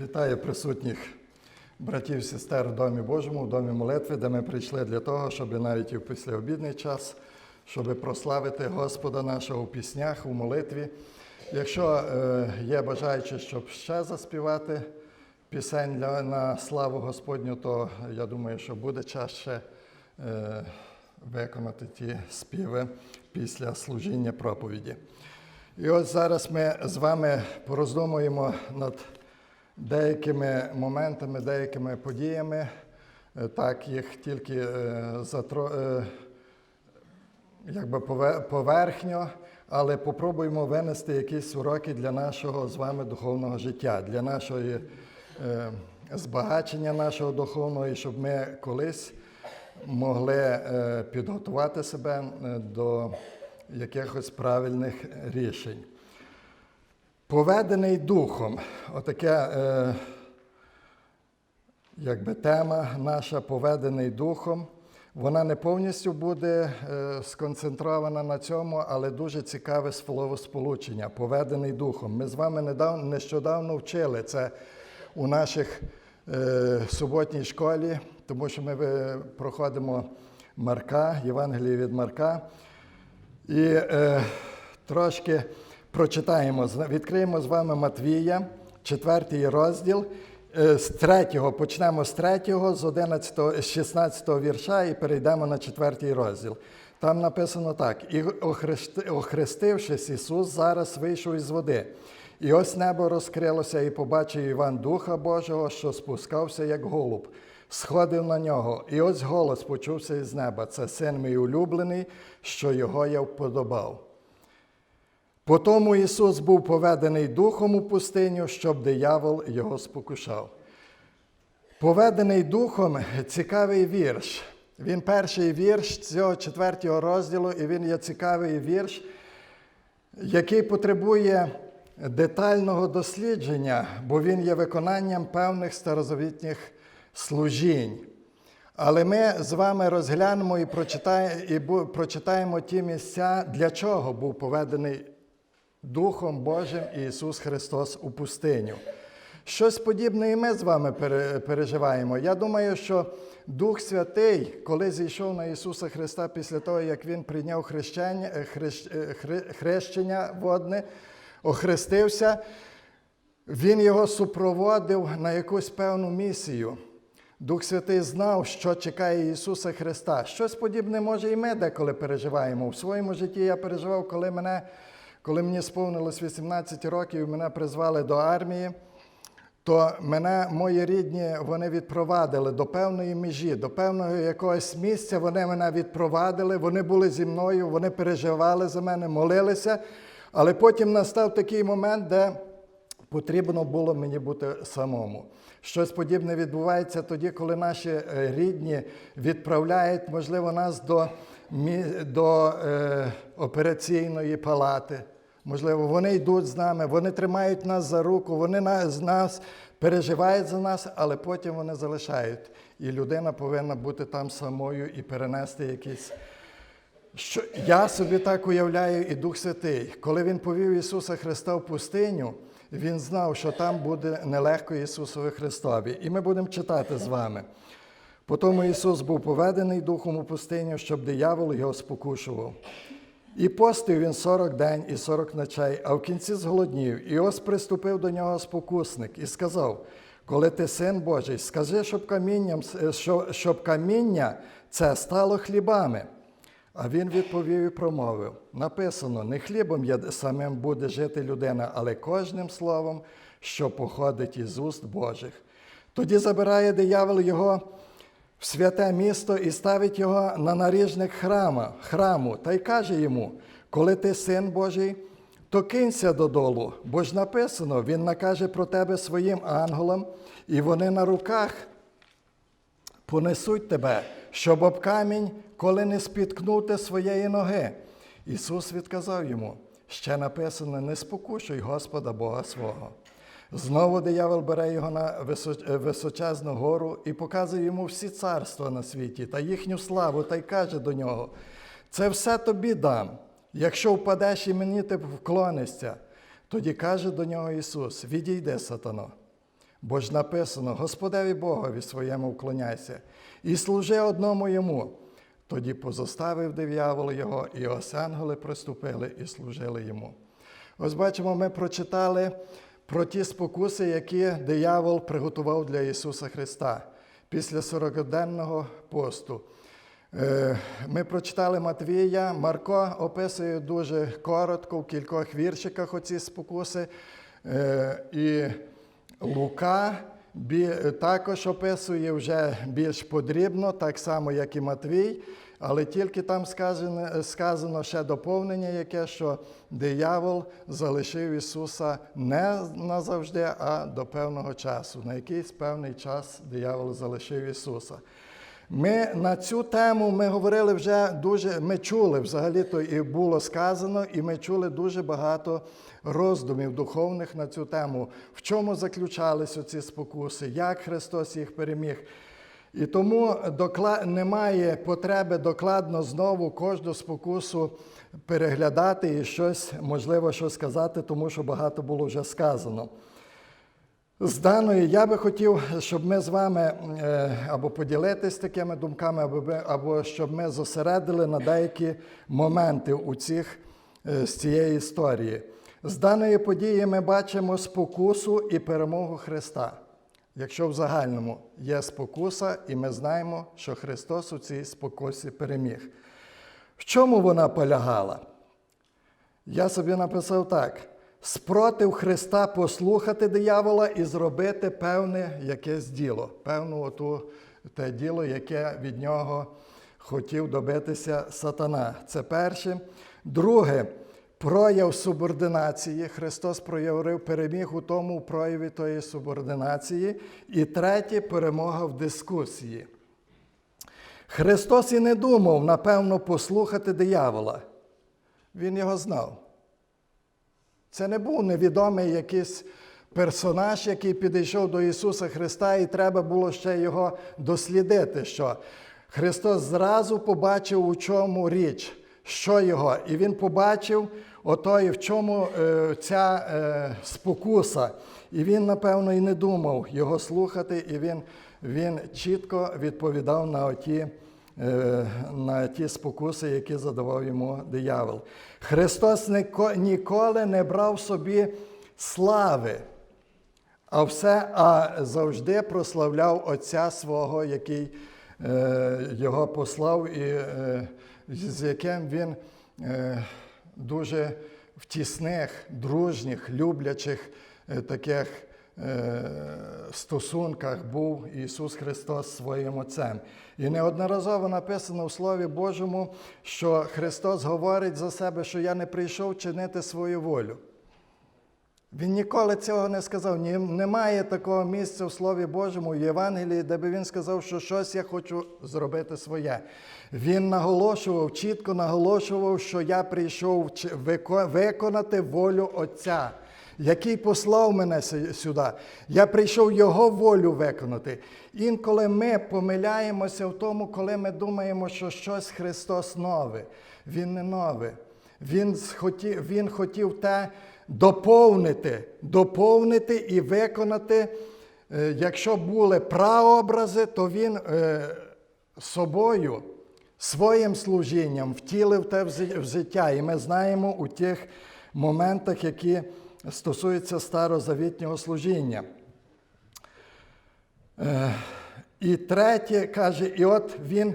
Вітаю присутніх братів і сестер в Домі Божому, в Домі молитви, де ми прийшли для того, щоб навіть і в післяобідний час, щоб прославити Господа нашого у піснях, у молитві. Якщо е, є бажаючі, щоб ще заспівати пісень для, на славу Господню, то я думаю, що буде час ще е, виконати ті співи після служіння проповіді. І ось зараз ми з вами пороздумуємо над деякими моментами, деякими подіями, Е, так їх тільки е, затро, е, якби пове- поверхньо, але попробуємо винести якісь уроки для нашого з вами духовного життя, для нашої збагачення нашого духовного, і щоб ми колись могли підготувати себе до якихось правильних рішень. Поведений духом. Отаке е, якби тема наша поведений духом. Вона не повністю буде е, сконцентрована на цьому, але дуже цікаве словосполучення поведений духом. Ми з вами недавно, нещодавно вчили це у наших е, суботній школі, тому що ми проходимо Марка, Євангеліє від Марка. І е, трошки прочитаємо, відкриємо з вами Матвія, четвертий розділ. Е, З третього, почнемо з третього, з 11, з 16 вірша і перейдемо на четвертий розділ. Там написано так: і охрестившись, Ісус зараз вийшов із води. І ось небо розкрилося, і побачив Іван Духа Божого, що спускався, як голуб, сходив на нього. І ось голос почувся із неба: це син мій улюблений, що його я вподобав. Потому Ісус був поведений духом у пустиню, щоб диявол його спокушав. Поведений духом цікавий вірш. Він перший вірш цього четвертого розділу, і він є цікавий вірш, який потребує детального дослідження, бо він є виконанням певних старозавітніх служінь. Але ми з вами розглянемо і прочитаємо, і прочитаємо ті місця, для чого був поведений Духом Божим Ісус Христос у пустиню. Щось подібне і ми з вами переживаємо. Я думаю, що Дух Святий, коли зійшов на Ісуса Христа після того, як Він прийняв хрещення, е, хрещ- е, хрещення водне, охрестився, Він його супроводив на якусь певну місію. Дух Святий знав, що чекає Ісуса Христа. Щось подібне, може, і ми деколи переживаємо. В своєму житті я переживав, коли мене, коли мені сповнилось 18 років, мене призвали до армії, то мене мої рідні вони відпровадили до певної межі, до певного якогось місця. Вони мене відпровадили, вони були зі мною, вони переживали за мене, молилися. Але потім настав такий момент, де потрібно було мені бути самому. Щось подібне відбувається тоді, коли наші е, рідні відправляють, можливо, нас до, до е, операційної палати. Можливо, вони йдуть з нами, вони тримають нас за руку, вони з нас переживають за нас, але потім вони залишають. І людина повинна бути там самою і перенести якісь що я собі так уявляю, і Дух Святий, коли Він повів Ісуса Христа в пустиню, Він знав, що там буде нелегко Ісусові Христові. І ми будемо читати з вами. Потому Ісус був поведений Духом у пустиню, щоб диявол його спокушував. І постив він 40 день і 40 ночей, а в кінці зголоднів. І ось приступив до нього спокусник і сказав: коли ти син Божий, скажи, щоб камінням, що- щоб каміння це стало хлібами. А він відповів і промовив: написано: не хлібом самим буде жити людина, але кожним словом, що походить із уст Божих. Тоді забирає диявол його в святе місто і ставить його на наріжник храма, храму, та й каже йому: коли ти син Божий, то кинься додолу, бо ж написано, він накаже про тебе своїм ангелам, і вони на руках понесуть тебе, щоб об камінь, коли не спіткнути своєї ноги. Ісус відказав йому: ще написано: не спокушуй Господа Бога свого. Знову диявол бере його на е, височезну гору і показує йому всі царства на світі та їхню славу, та й каже до нього: це все тобі дам, якщо впадеш і мені ти вклонишся. Тоді каже до нього Ісус: Відійди, сатано, Бо ж написано: Господеві Богові своєму вклоняйся, і служи одному йому. Тоді позоставив диявол його, і ось ангели приступили і служили йому. Ось бачимо, ми прочитали про ті спокуси, які диявол приготував для Ісуса Христа після 40-денного посту. Е, Ми прочитали Матвія, Марко описує дуже коротко в кількох віршиках оці спокуси. Е, І Лука також описує вже більш подрібно, так само, як і Матвій, але тільки там сказано, сказано ще доповнення, яке, що диявол залишив Ісуса не назавжди, а до певного часу. На якийсь певний час диявол залишив Ісуса. Ми на цю тему ми говорили вже дуже, ми чули взагалі то і було сказано, і ми чули дуже багато роздумів духовних на цю тему, в чому заключалися ці спокуси, як Христос їх переміг. І тому немає потреби докладно знову кожну спокусу переглядати і щось, можливо, що сказати, тому що багато було вже сказано. З даної я би хотів, щоб ми з вами е, або поділитись такими думками, або, або щоб ми зосередили на деякі моменти у цих, е, з цієї історії. З даної події ми бачимо спокусу і перемогу Христа. Якщо в загальному є спокуса, і ми знаємо, що Христос у цій спокусі переміг. В чому вона полягала? Я собі написав так: спротив Христа послухати диявола і зробити певне якесь діло, певну оту, те діло, яке від нього хотів добитися сатана. Це перше. Друге, прояв субординації. Христос проявив переміг у тому прояві тої субординації. І третє перемога в дискусії. Христос і не думав, напевно, послухати диявола. Він його знав. Це не був невідомий якийсь персонаж, який підійшов до Ісуса Христа, і треба було ще його дослідити. Що Христос зразу побачив, у чому річ, що його. І Він побачив отої, в чому е, ця е, спокуса. І він, напевно, і не думав його слухати, і він, він чітко відповідав на оті е, на ті спокуси, які задавав йому диявол. Христос ніколи не брав собі слави, а все, а завжди прославляв Отця свого, який е, його послав, і е, з яким він е, дуже в тісних, дружніх, люблячих е, таких е, стосунках був Ісус Христос своїм Отцем. І неодноразово написано в Слові Божому, що Христос говорить за себе, що я не прийшов чинити свою волю. Він ніколи цього не сказав. Немає такого місця в Слові Божому в Євангелії, де би він сказав, що щось я хочу зробити своє. Він наголошував, чітко наголошував, що я прийшов виконати волю Отця, який послав мене сюди. Я прийшов Його волю виконати. Інколи ми помиляємося в тому, коли ми думаємо, що щось Христос нове. Він не нове. Він хотів, він хотів те доповнити, доповнити і виконати. Е, Якщо були праобрази, то він е, собою, своїм служінням втілив те в життя. І ми знаємо у тих моментах, які стосуються старозавітнього служіння. Е, І третє каже, і от він,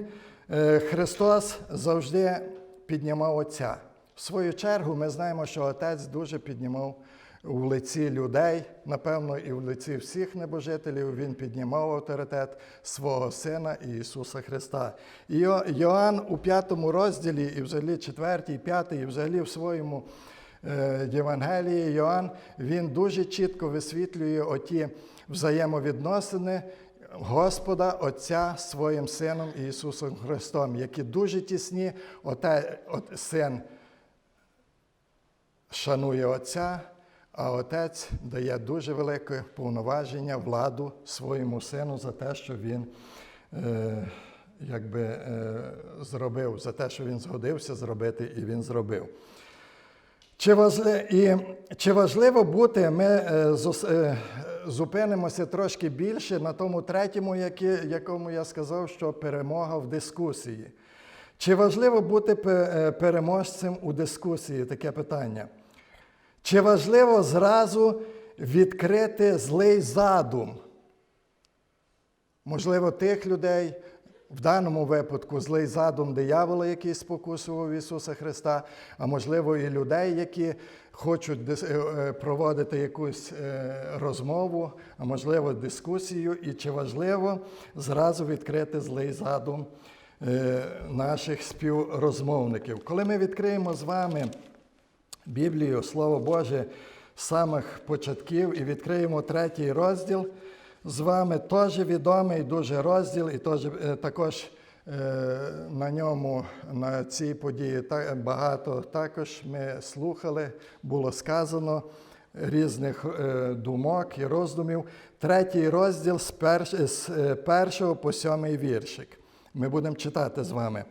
Христос завжди піднімав Отця. В свою чергу ми знаємо, що Отець дуже піднімав у лиці людей, напевно, і в лиці всіх небожителів він піднімав авторитет свого Сина Ісуса Христа. І Йоанн у п'ятому розділі, і взагалі четвертій, п'ятий, і взагалі в своєму е, Євангелії Йоанн, він дуже чітко висвітлює оті взаємовідносини Господа Отця своїм Сином Ісусом Христом, які дуже тісні, Оте, от, син шанує Отця, а Отець дає дуже велике повноваження, владу своєму сину за те, що він е, якби, е, зробив, за те, що він згодився зробити, і він зробив. Чи важливо, і, чи важливо бути, ми е, зос- е, зупинимося трошки більше на тому третьому, яке- якому я сказав, що перемога в дискусії. Чи важливо бути е, переможцем у дискусії? Таке питання. Чи важливо зразу відкрити злий задум? Можливо, тих людей, в даному випадку злий задум диявола, який спокусував Ісуса Христа, а можливо, і людей, які хочуть е, е, проводити якусь е, розмову, а можливо, дискусію, і чи важливо зразу відкрити злий задум наших співрозмовників. Коли ми відкриємо з вами Біблію, Слово Боже, самих початків і відкриємо третій розділ. З вами теж відомий дуже розділ, і теж, е, також е, на ньому, на цій події багато також ми слухали, було сказано різних е, думок і роздумів. Третій розділ з, з першого по сьомий віршик. Ми будемо читати з вами.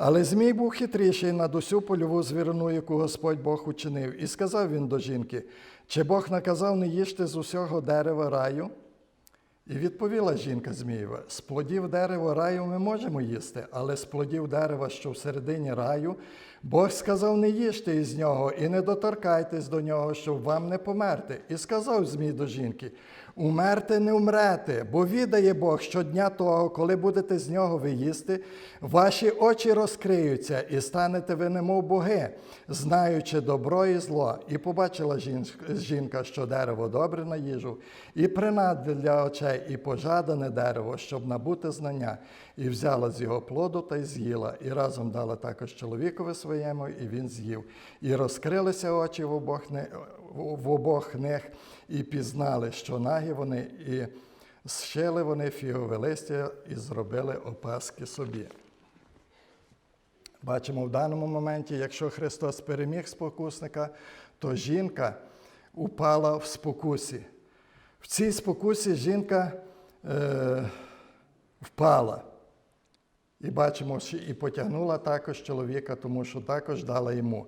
Але Змій був хитріший над усю польову звірину, яку Господь Бог учинив. І сказав він до жінки: чи Бог наказав не їжте з усього дерева раю? І відповіла жінка Змієва: з плодів дерева раю ми можемо їсти, але з плодів дерева, що всередині раю, Бог сказав: не їжте із нього і не доторкайтесь до нього, щоб вам не померти. І сказав Змій до жінки: Умерти не умрете, бо відає Бог, що дня того, коли будете з нього ви їсти, ваші очі розкриються, і станете ви немов боги, знаючи добро і зло. І побачила жінка, що дерево добре на їжу, і принадне для очей, і пожадане дерево, щоб набути знання, і взяла з його плоду та й з'їла, і разом дала також чоловікові своєму, і він з'їв. І розкрилися очі в обох, ни- в обох них, і пізнали, що нагі вони, і зшили вони фігове листя і зробили опаски собі. Бачимо в даному моменті, якщо Христос переміг спокусника, то жінка упала в спокусі. В цій спокусі жінка е, впала. І бачимо, що і потягнула також чоловіка, тому що також дала йому.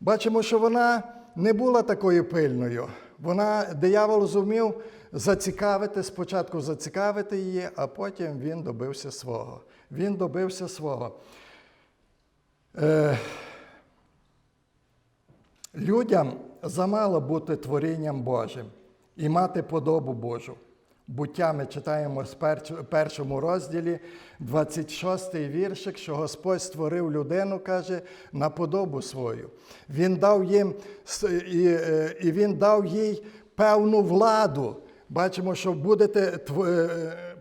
Бачимо, що вона не була такою пильною. Вона, диявол зумів зацікавити, спочатку зацікавити її, а потім він добився свого. Він добився свого. Е, людям замало бути творінням Божим і мати подобу Божу. Буття ми читаємо в першому розділі, 26-й віршик, що Господь створив людину, каже, на подобу свою. Він дав їм і, е, і він дав їй певну владу. Бачимо, що будете е,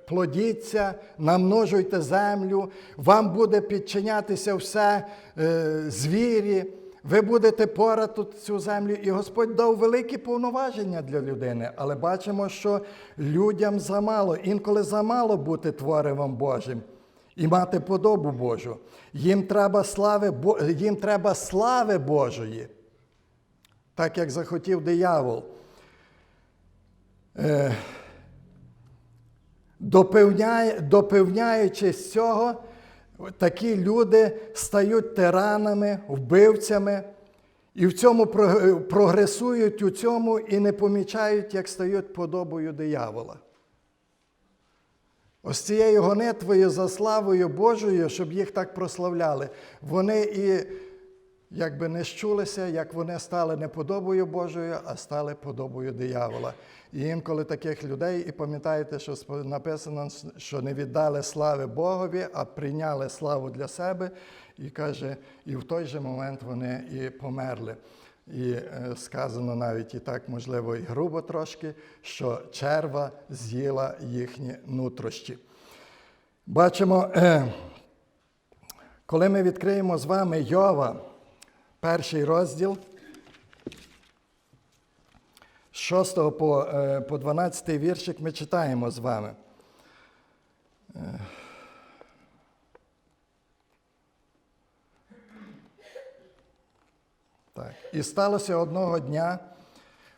плодіться, намножуйте землю, вам буде підчинятися все е, звірі. Ви будете порати цю землю, і Господь дав великі повноваження для людини. Але бачимо, що людям замало, інколи замало бути творивом Божим і мати подобу Божу. Їм треба слави, їм треба слави Божої, так як захотів диявол. Е, допевняє, допевняючись цього, такі люди стають тиранами, вбивцями, і в цьому прогресують у цьому і не помічають, як стають подобою диявола. Ось цією гонитвою за славою Божою, щоб їх так прославляли, вони і якби не щулися, як вони стали не подобою Божою, а стали подобою диявола. І інколи таких людей, і пам'ятаєте, що написано, що не віддали слави Богові, а прийняли славу для себе, і каже, і в той же момент вони і померли. І е, сказано навіть і так, можливо, і грубо трошки, що черва з'їла їхні нутрощі. Бачимо, е, коли ми відкриємо з вами Йова, перший розділ, 6 по, е, по 12 віршик ми читаємо з вами. Е. Так. І сталося одного дня,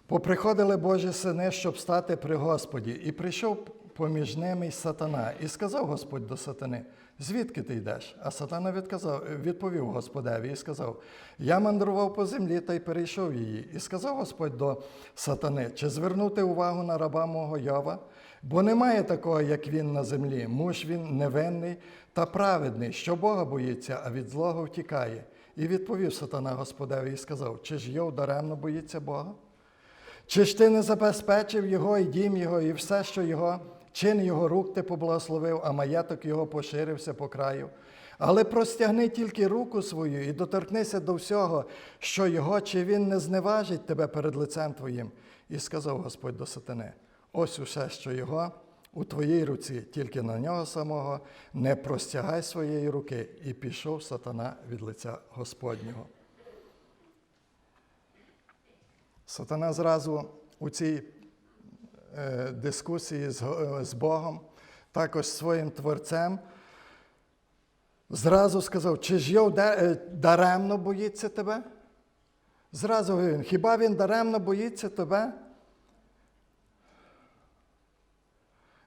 поприходили Божі сини, щоб стати при Господі. І прийшов поміж ними сатана. І сказав Господь до сатани: звідки ти йдеш? А сатана відказав, відповів Господеві і сказав: Я мандрував по землі та й перейшов її. І сказав Господь до сатани: чи звернути увагу на раба мого Йова? Бо немає такого, як він на землі. Муж він невинний та праведний, що Бога боїться, а від злого втікає. І відповів сатана Господеві і сказав: Чи ж Йов даремно боїться Бога? Чи ж ти не забезпечив його і дім його, і все, що його, чин його рук ти поблагословив, а маєток його поширився по краю? Але простягни тільки руку свою і доторкнися до всього, що його, чи він не зневажить тебе перед лицем твоїм. І сказав Господь до сатани: ось усе, що його у твоїй руці, тільки на нього самого не простягай своєї руки. І пішов сатана від лиця Господнього. Сатана зразу у цій дискусії з, Богом, також своїм творцем, зразу сказав, чи ж Йов е, даремно боїться тебе? Зразу він, хіба він даремно боїться тебе?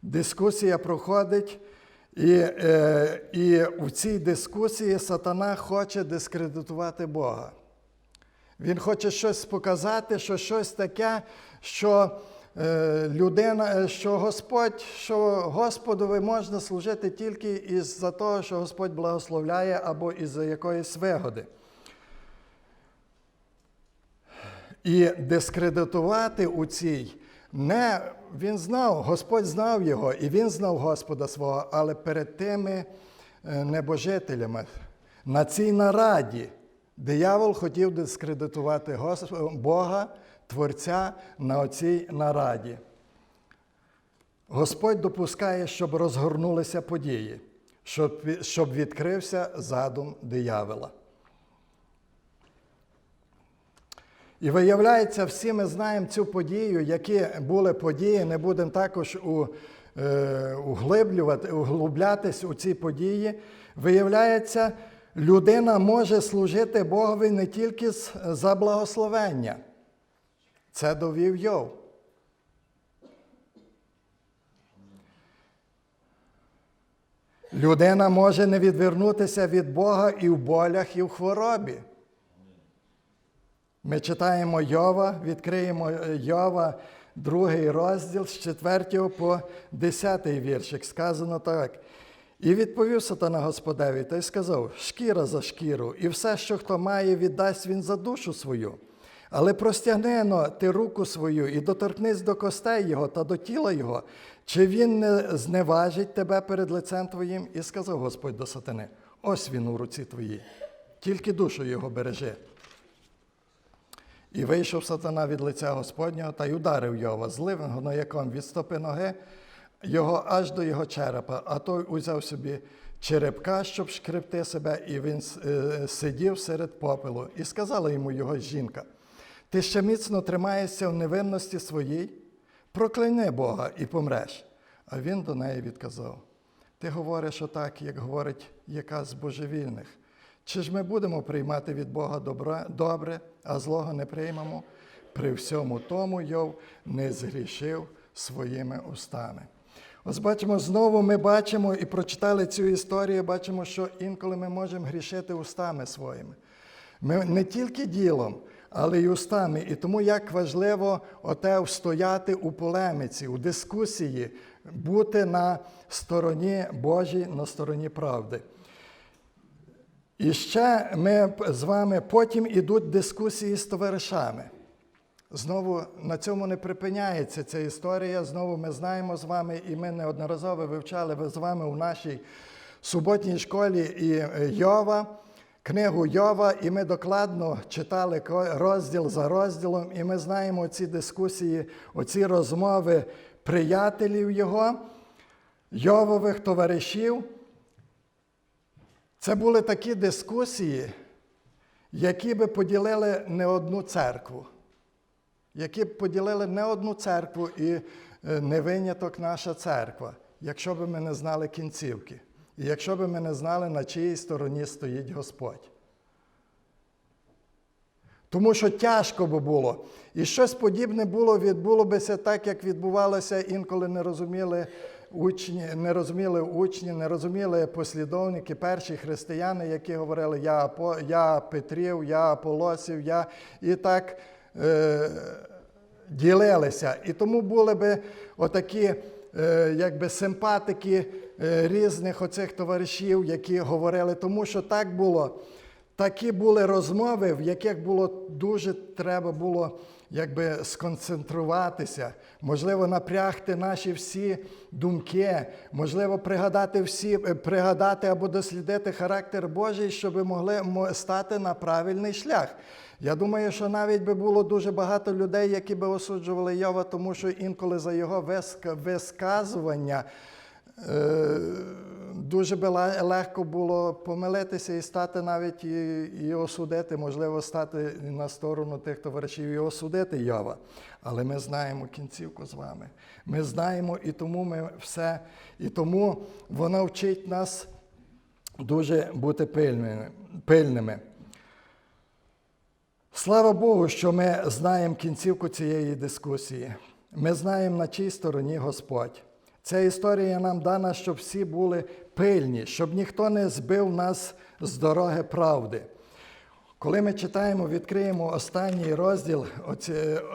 Дискусія проходить, і, е, і в цій дискусії сатана хоче дискредитувати Бога. Він хоче щось показати, що щось таке, що е, людина, е, що Господь, що Господові можна служити тільки із-за того, що Господь благословляє або із-за якоїсь вигоди. І дискредитувати у цій не він знав, Господь знав його, і він знав Господа свого, але перед тими е, небожителями на цій нараді диявол хотів дискредитувати Бога, Творця на оцій нараді. Господь допускає, щоб розгорнулися події, щоб, щоб відкрився задум диявола. І виявляється, всі ми знаємо цю подію, які були події, не будемо також у, е, углиблювати, углублятись у ці події. Виявляється, людина може служити Богові не тільки за благословення. Це довів Йов. Людина може не відвернутися від Бога і в болях, і в хворобі. Ми читаємо Йова, відкриємо е, Йова, другий розділ з 4 по 10 віршик. Сказано так. І відповів сатана Господеві та й сказав: шкіра за шкіру, і все, що хто має, віддасть він за душу свою. Але простягни но ти руку свою і доторкнись до костей його та до тіла його, чи він не зневажить тебе перед лицем твоїм? І сказав Господь до сатани: ось він у руці твоїй, тільки душу його бережи. І вийшов сатана від лиця Господнього та й ударив Йова зливим гнояком від стопи ноги його аж до його черепа, а той узяв собі черепка, щоб шкребти себе, і він е, сидів серед попелу. І сказала йому його жінка: Ти ще міцно тримаєшся в невинності своїй, прокляни Бога і помреш. А він до неї відказав: Ти говориш отак, як говорить яка з божевільних. Чи ж ми будемо приймати від Бога добре, добре, а злого не приймемо? При всьому тому Йов не згрішив своїми устами. Ось бачимо, знову ми бачимо і прочитали цю історію, бачимо, що інколи ми можемо грішити устами своїми. Ми не тільки ділом, але й устами. І тому як важливо оте встояти у полеміці, у дискусії, бути на стороні Божій, на стороні правди. І ще ми з вами потім ідуть дискусії з товаришами. Знову на цьому не припиняється ця історія. Знову ми знаємо з вами, і ми неодноразово вивчали з вами у нашій суботній школі і е, Йова, книгу Йова, і ми докладно читали розділ за розділом, і ми знаємо ці дискусії, оці розмови приятелів його, Йовових товаришів. Це були такі дискусії, які би поділили не одну церкву, які б поділили не одну церкву і е, не виняток наша церква, якщо б ми не знали кінцівки, і якщо б ми не знали, на чиїй стороні стоїть Господь. Тому що тяжко би було. І щось подібне було, відбуло бися так, як відбувалося, інколи не розуміли учні, не розуміли учні, не розуміли послідовники, перші християни, які говорили Я, я Петрів, я Аполосів, я і так е, ділилися. І тому були би отакі е, якби симпатики різних оцих товаришів, які говорили, тому що так було. Такі були розмови, в яких було дуже треба було якби сконцентруватися, можливо, напрягти наші всі думки, можливо, пригадати всі, е, пригадати або дослідити характер Божий, щоб могли мо- стати на правильний шлях. Я думаю, що навіть би було дуже багато людей, які би осуджували Йова, тому що інколи за його виска- висказування. Е, Дуже би легко було помилитися і стати навіть і, і осудити, можливо, стати на сторону тих товаришів і осудити Йова. Але ми знаємо кінцівку з вами. Ми знаємо, і тому ми все, і тому вона вчить нас дуже бути пильними. пильними. Слава Богу, що ми знаємо кінцівку цієї дискусії. Ми знаємо, на чій стороні Господь. Ця історія нам дана, щоб всі були пильні, щоб ніхто не збив нас з дороги правди. Коли ми читаємо, відкриємо останній розділ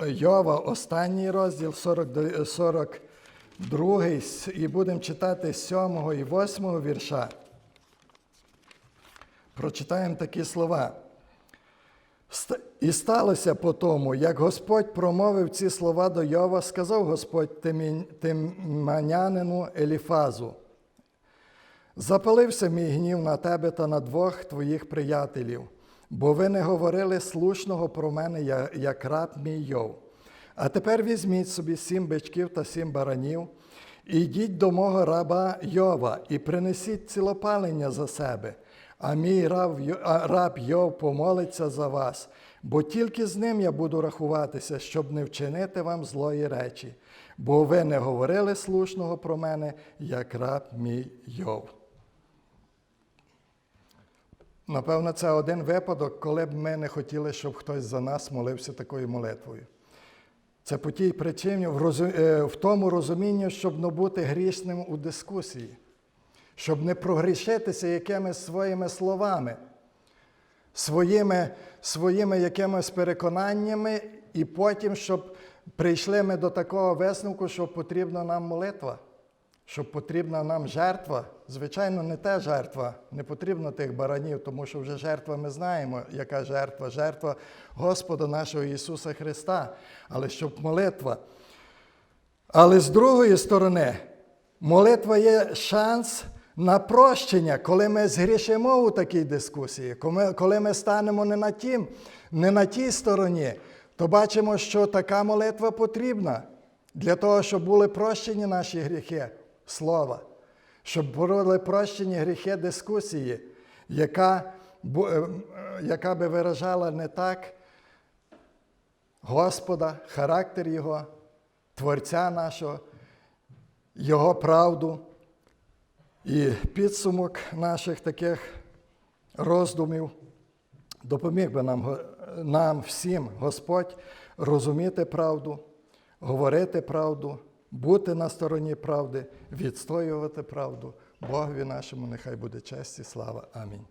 Йова, останній розділ 40, 42, і будемо читати з 7 і 8 вірша, прочитаємо такі слова. І сталося по тому, як Господь промовив ці слова до Йова, сказав Господь Тиманянину Еліфазу. Запалився мій гнів на тебе та на двох твоїх приятелів, бо ви не говорили слушного про мене, як раб мій Йов. А тепер візьміть собі сім бичків та сім баранів, і йдіть до мого раба Йова, і принесіть цілопалення за себе. А мій раб, раб Йов помолиться за вас, бо тільки з ним я буду рахуватися, щоб не вчинити вам злої речі, бо ви не говорили слушного про мене, як раб мій Йов. Напевно, це один випадок, коли б ми не хотіли, щоб хтось за нас молився такою молитвою. Це по тій причині, в, е, тому розумінні, щоб не бути грішним у дискусії, щоб не прогрішитися якимись своїми словами, своїми, своїми якимись переконаннями, і потім, щоб прийшли ми до такого висновку, що потрібна нам молитва, що потрібна нам жертва. Звичайно, не те жертва, не потрібно тих баранів, тому що вже жертва ми знаємо, яка жертва, жертва Господа нашого Ісуса Христа, але щоб молитва. Але з другої сторони, молитва є шанс на прощення, коли ми згрішимо у такій дискусії, коли- ми станемо не на, тім, не на тій стороні, то бачимо, що така молитва потрібна для того, щоб були прощені наші гріхи слова, щоб були прощені гріхи дискусії, яка, е, яка би виражала не так Господа, характер Його, Творця нашого, Його правду. І підсумок наших таких роздумів допоміг би нам, нам всім Господь розуміти правду, говорити правду, бути на стороні правди, відстоювати правду. Богові нашому нехай буде честь і слава. Амінь.